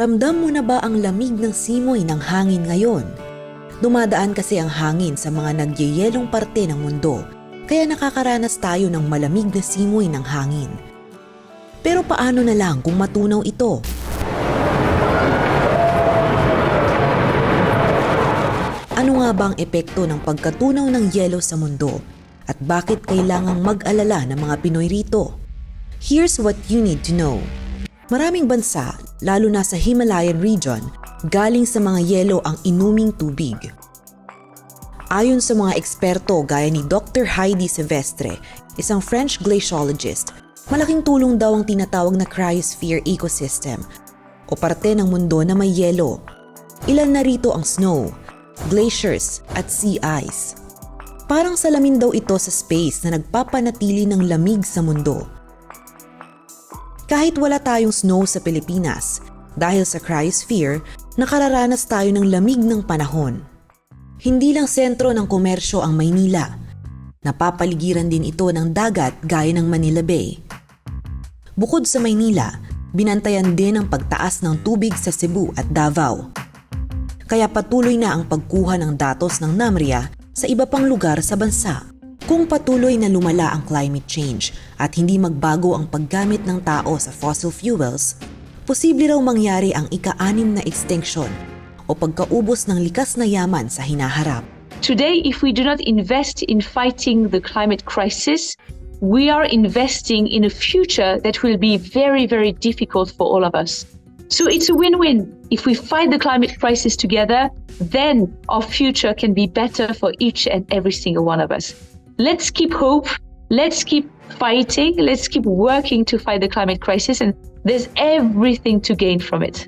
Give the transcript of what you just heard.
Ramdam mo na ba ang lamig ng simoy ng hangin ngayon? Dumadaan kasi ang hangin sa mga nagyeyelong parte ng mundo, kaya nakakaranas tayo ng malamig na simoy ng hangin. Pero paano na lang kung matunaw ito? Ano nga ba ang epekto ng pagkatunaw ng yelo sa mundo? At bakit kailangang mag-alala ng mga Pinoy rito? Here's what you need to know. Maraming bansa, lalo na sa Himalayan region, galing sa mga yelo ang inuming tubig. Ayon sa mga eksperto gaya ni Dr. Heidi Silvestre, isang French glaciologist, malaking tulong daw ang tinatawag na cryosphere ecosystem o parte ng mundo na may yelo. Ilan na rito ang snow, glaciers at sea ice. Parang salamin daw ito sa space na nagpapanatili ng lamig sa mundo. Kahit wala tayong snow sa Pilipinas, dahil sa cryosphere, nakararanas tayo ng lamig ng panahon. Hindi lang sentro ng komersyo ang Maynila. Napapaligiran din ito ng dagat gaya ng Manila Bay. Bukod sa Maynila, binantayan din ang pagtaas ng tubig sa Cebu at Davao. Kaya patuloy na ang pagkuha ng datos ng NAMRIA sa iba pang lugar sa bansa. Kung patuloy na lumala ang climate change at hindi magbago ang paggamit ng tao sa fossil fuels, posible raw mangyari ang ika-anim na extinction o pagkaubos ng likas na yaman sa hinaharap. Today, if we do not invest in fighting the climate crisis, we are investing in a future that will be very, very difficult for all of us. So it's a win win. If we fight the climate crisis together, then our future can be better for each and every single one of us. Let's keep hope. Let's keep fighting. Let's keep working to fight the climate crisis. And there's everything to gain from it.